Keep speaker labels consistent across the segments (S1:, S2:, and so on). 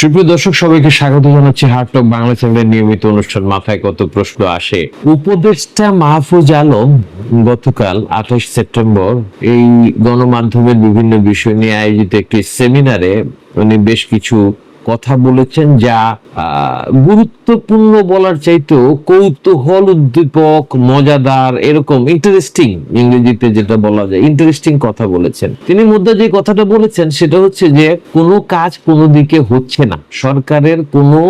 S1: সুপ্রিয় দর্শক, সবাইকে স্বাগত জানাচ্ছি হার্টক বাংলা চ্যানেলের নিয়মিত অনুষ্ঠান। মাথায় কত প্রশ্ন আসে? উপদেষ্টা মাহফুজ আলম গতকাল আঠাশ সেপ্টেম্বর এই গণমাধ্যমের বিভিন্ন বিষয় নিয়ে আয়োজিত একটি সেমিনারে উনি বেশ কিছু কথা বলেছেন যা গুরুত্বপূর্ণ বলার চাইতেও কৌতূহল উদ্দীপক মজাদার, এরকম ইন্টারেস্টিং ইংরেজিতে যেটা বলা যায় ইন্টারেস্টিং কথা বলেছেন। তিনি মধ্যে যে কথাটা বলেছেন সেটা হচ্ছে যে, কোনো কাজ কোনো দিকে হচ্ছে না। সরকারের কোনো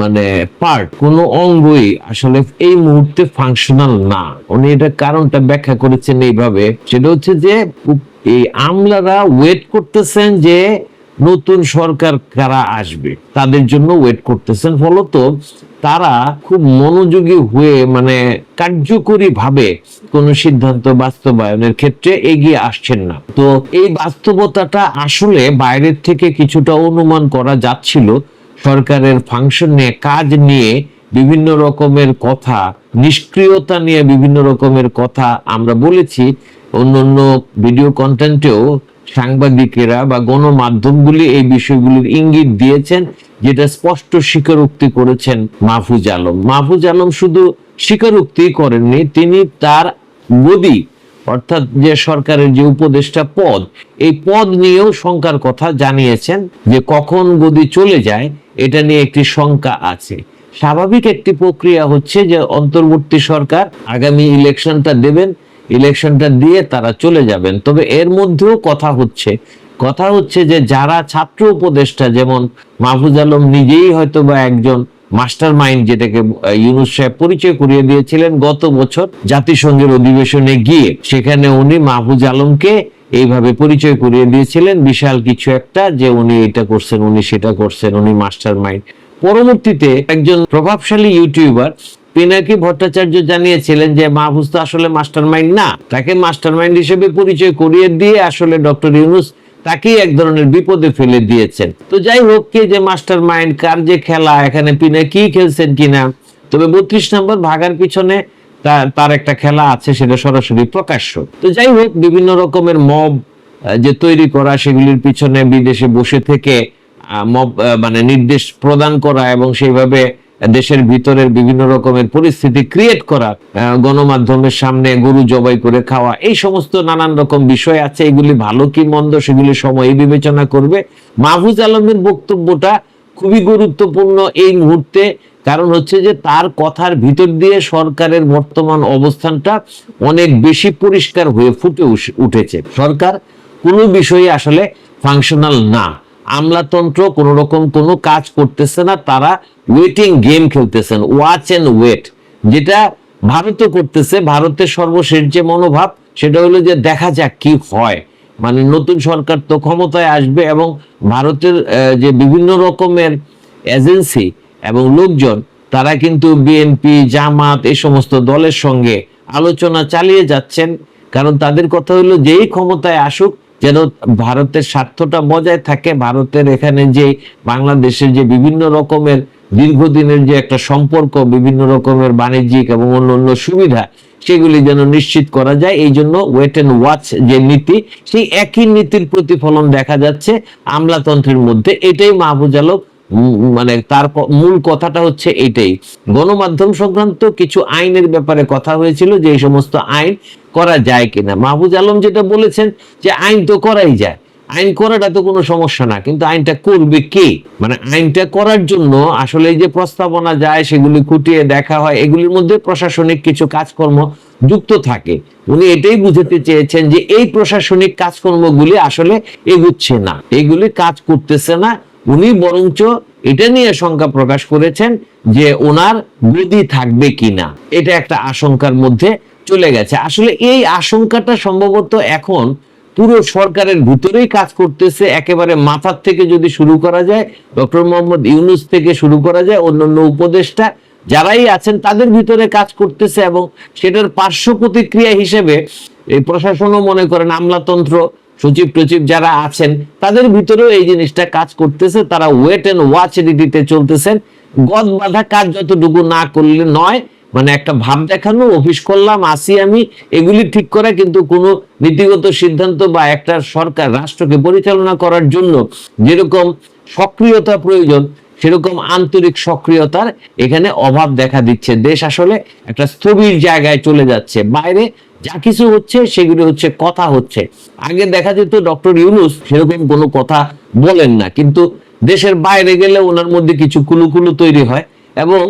S1: মানে পার্ট কোনো অঙ্গই আসলে এই মুহূর্তে ফাংশনাল না। উনি এটা কারণটা ব্যাখ্যা করেছেন এইভাবে। সেটা হচ্ছে যে, এই আমলারা ওয়েট করতেছেন যে নতুন সরকার কারা আসবে? তাদের জন্য ওয়েট করতেছেন। ফলত তারা খুব মনোযোগী হয়ে মানে কার্যকরী ভাবে কোন সিদ্ধান্ত বাস্তবায়নের ক্ষেত্রে এগিয়ে আসছেন না। তো এই বাস্তবতাটা আসলে বাইরের থেকে কিছুটা অনুমান করা যাচ্ছিল। সরকারের ফাংশন নিয়ে, কাজ নিয়ে বিভিন্ন রকমের কথা, নিষ্ক্রিয়তা নিয়ে বিভিন্ন রকমের কথা আমরা বলেছি। অন্য অন্য ভিডিও কন্টেন্টেও সাংবাদিকেরা বা গণমাধ্যমগুলি এই বিষয়গুলির ইঙ্গিত দিয়েছেন, যেটা স্পষ্ট স্বীকারোক্তি করেছেন মাহফুজ আলম। মাহফুজ আলম শুধু স্বীকারোক্তি করেননি, তিনি তার গদি, অর্থাৎ যে সরকারের যে উপদেষ্টা পদ, এই পদ নিয়েও শঙ্কার কথা জানিয়েছেন যে কখন গদি চলে যায়, এটা নিয়ে একটি শঙ্কা আছে। স্বাভাবিক একটি প্রক্রিয়া হচ্ছে যে অন্তর্বর্তী সরকার আগামী ইলেকশনটা দেবেন ইলেকশনটা দিয়ে তারা চলে যাবেন। তবে এর মধ্যেও কথা হচ্ছে। কথা হচ্ছে যে যারা ছাত্র উপদেষ্টা, যেমন মাহফুজ আলম নিজেই হয়তো বা একজন মাস্টার মাইন্ড যেটাকে ইউনুস সাহেব পরিচয় করিয়ে দিয়েছিলেন গত বছর জাতিসংঘের অধিবেশনে গিয়ে। সেখানে উনি মাহফুজ আলমকে এইভাবে পরিচয় করিয়ে দিয়েছিলেন। বিশাল কিছু একটা যে উনি এটা করছেন, উনি সেটা করছেন, উনি মাস্টার মাইন্ড পরবর্তীতে একজন প্রভাবশালী ইউটিউবার পিনাকি ভট্টাচার্য জানিয়েছিলেন যে মাহফুজ তো আসলে মাস্টার মাইন্ড না। তাকে মাস্টার মাইন্ড হিসেবে পরিচয় করিয়ে দিয়ে আসলে ডক্টর ইউনুস তাকেই এক ধরনের বিপদে ফেলে দিয়েছেন। তো যাই হোক, কে যে মাস্টার মাইন্ড কার যে খেলা, এখানে পিনাকি খেলছেন কিনা? তবে বত্রিশ নম্বর ভাগার পিছনে তার একটা খেলা আছে, সেটা সরাসরি প্রকাশ্য। তো যাই হোক, বিভিন্ন রকমের মব যে তৈরি করা, সেগুলির পিছনে বিদেশে বসে থেকে মব মানে নির্দেশ প্রদান করা এবং সেইভাবে দেশের ভিতরের বিভিন্ন রকমের পরিস্থিতি ক্রিয়েট করা গণমাধ্যমের সামনে গরু জবাই করে খাওয়া, এই সমস্ত নানান রকম বিষয় আছে, এগুলি ভালো কি মন্দ সেগুলি সময় বিবেচনা করবে। মাহফুজ আলমের বক্তব্যটা খুবই গুরুত্বপূর্ণ এই মুহূর্তে, কারণ হচ্ছে যে তার কথার ভিতর দিয়ে সরকারের বর্তমান অবস্থানটা অনেক বেশি পরিষ্কার হয়ে ফুটে উঠেছে। সরকার কোনো বিষয়ে আসলে ফাংশনাল না। আমলাতন্ত্র কোন রকম কোনো কাজ করতেছে না, তারা ওয়েটিং গেম খেলতেছেন ওয়াচ এন্ড ওয়েট যেটা ভারতও করতেছে। ভারতের সর্বশেষ যে মনোভাব, সেটা হলো যে দেখা যাক কি হয়। মানে নতুন সরকার তো ক্ষমতায় আসবে এবং ভারতের যে বিভিন্ন রকমের এজেন্সি এবং লোকজন, তারা কিন্তু বিএনপি জামাত, এই সমস্ত দলের সঙ্গে আলোচনা চালিয়ে যাচ্ছেন। কারণ তাদের কথা হলো, যেই ক্ষমতায় আসুক যেন ভারতের স্বার্থটা বজায় থাকে ভারতের এখানে যে বাংলাদেশের যে বিভিন্ন রকমের দীর্ঘদিনের যে একটা সম্পর্ক বিভিন্ন রকমের বাণিজ্যিক এবং অন্য অন্য সুবিধা সেগুলি যেন নিশ্চিত করা যায়। এই জন্য ওয়েট এন্ড ওয়াচ যে নীতি সেই একই নীতির প্রতিফলন দেখা যাচ্ছে আমলাতন্ত্রের মধ্যে। এটাই মাহবুজ উম, মানে তার মূল কথাটা হচ্ছে এটাই। গণমাধ্যম সংক্রান্ত কিছু আইনের ব্যাপারে কথা হয়েছিল যে এই সমস্ত আইন করা যায় কিনা। মাহবুজ আলম যেটা বলেছেন যে আইন তো করাই যায়। আইন করাটা তো কোনো সমস্যা না, কিন্তু আইনটা করবে কে? মানে আইনটা করার জন্য আসলে যে প্রস্তাবনা যায়, সেগুলি খুঁটিয়ে দেখা হয়, এগুলির মধ্যে প্রশাসনিক কিছু কাজকর্ম যুক্ত থাকে। উনি এটাই বুঝাতে চেয়েছেন যে এই প্রশাসনিক কাজকর্মগুলি আসলে এগুচ্ছে না, এগুলি কাজ করতেছে না উনি বরঞ্চ এটা নিয়ে শঙ্কা প্রকাশ করেছেন যে ওনার গদি থাকবে কিনা। এটা একটা আশঙ্কার মধ্যে চলে গেছে। আসলে এই আশঙ্কাটা সম্ভবত এখন পুরো সরকারের ভিতরেই কাজ করতেছে। একেবারে মাথার থেকে যদি শুরু করা যায়, ডক্টর মোহাম্মদ ইউনুস থেকে শুরু করা যায়, অন্যান্য উপদেষ্টা যারাই আছেন, তাদের ভিতরে কাজ করতেছে এবং সেটার পার্শ্ব প্রতিক্রিয়া হিসেবে এই প্রশাসনও মনে করেন আমলাতন্ত্র সচিব টচিব যারা আছেন, তাদের ভিতরেও এই জিনিসটা কাজ করতেছে। তারা ওয়েট এন্ড ওয়াচ রীতিতে চলতেছেন। গদ বাঁধা কাজ যতটুকু না করলে নয় মানে একটা ভাব দেখানো, অফিস করলাম, আসি আমি। এগুলি ঠিক করা কিন্তু কোনো নীতিগত সিদ্ধান্ত বা একটা সরকার রাষ্ট্রকে পরিচালনা করার জন্য যেরকম সক্রিয়তা প্রয়োজন, সেরকম আন্তরিক সক্রিয়তার এখানে অভাব দেখা দিচ্ছে। দেশ আসলে একটা স্থবির জায়গায় চলে যাচ্ছে। বাইরে যা কিছু হচ্ছে, সেগুলো হচ্ছে কথা হচ্ছে। আগে দেখা যেত ডক্টর ইউনুস সেরকম কোনো কথা বলেন না, কিন্তু দেশের বাইরে গেলে ওনার মধ্যে কিছু কুলুকুলু তৈরি হয় এবং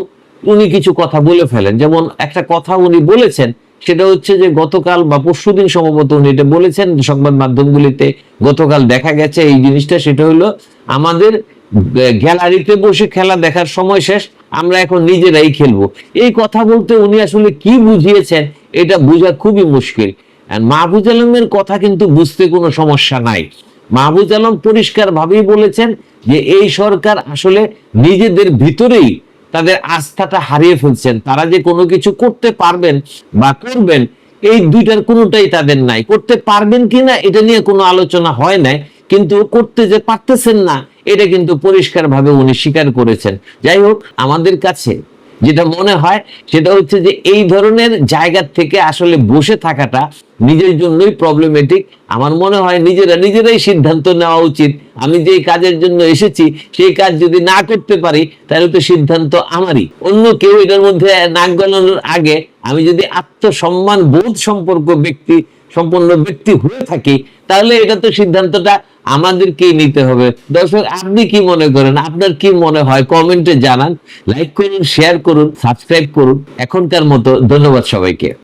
S1: উনি কিছু কথা বলে ফেলেন। যেমন একটা কথা উনি বলেছেন, সেটা হচ্ছে যে গতকাল বা পরশুদিন সম্ভবত উনি এটা বলেছেন, সংবাদ মাধ্যমগুলিতে গতকাল দেখা গেছে এই জিনিসটা, সেটা হলো আমাদের গ্যালারিতে বসে খেলা দেখার সময় শেষ আমরা এখন নিজেরাই খেলব। এই কথা বলতে উনি আসলে কি বুঝিয়েছেন, এটা বোঝা খুবই মুশকিল। আর মাহফুজ আলমের কথা কিন্তু বুঝতে কোনো সমস্যা নাই। মাহবুজ আলম পরিষ্কার ভাবেই বলেছেন যে এই সরকার আসলে নিজেদের ভিতরেই তাদের আস্থাটা হারিয়ে ফেলছেন। তারা যে কোনো কিছু করতে পারবেন বা করবেন, এই দুইটার কোনোটাই তাদের নাই। করতে পারবেন কিনা এটা নিয়ে কোনো আলোচনা হয় নাই, কিন্তু করতে যে পারতেছেন না এটা কিন্তু পরিষ্কার ভাবে উনি স্বীকার করেছেন। যাই হোক, আমাদের কাছে যেটা মনে হয়, সেটা হচ্ছে যে এই ধরনের জায়গা থেকে আসলে বসে থাকাটা নিজের জন্যই প্রবলেমেটিক আমার মনে হয় নিজেরা নিজেরাই সিদ্ধান্ত নেওয়া উচিত। আমি যেই কাজের জন্য এসেছি, সেই কাজ যদি না করতে পারি, তাহলে তো সিদ্ধান্ত আমারই। অন্য কেউ এটার মধ্যে নাক গলানোর আগে আমি যদি আত্মসম্মান বোধ সম্পর্ক ব্যক্তি, সম্পন্ন ব্যক্তি হয়ে থাকি, তাহলে এটা তো সিদ্ধান্তটা আমাদেরকেই নিতে হবে। দর্শক, আপনি কি মনে করেন? আপনার কি মনে হয়? কমেন্টে জানান, লাইক করুন শেয়ার করুন সাবস্ক্রাইব করুন। এখনকার মতো ধন্যবাদ সবাইকে।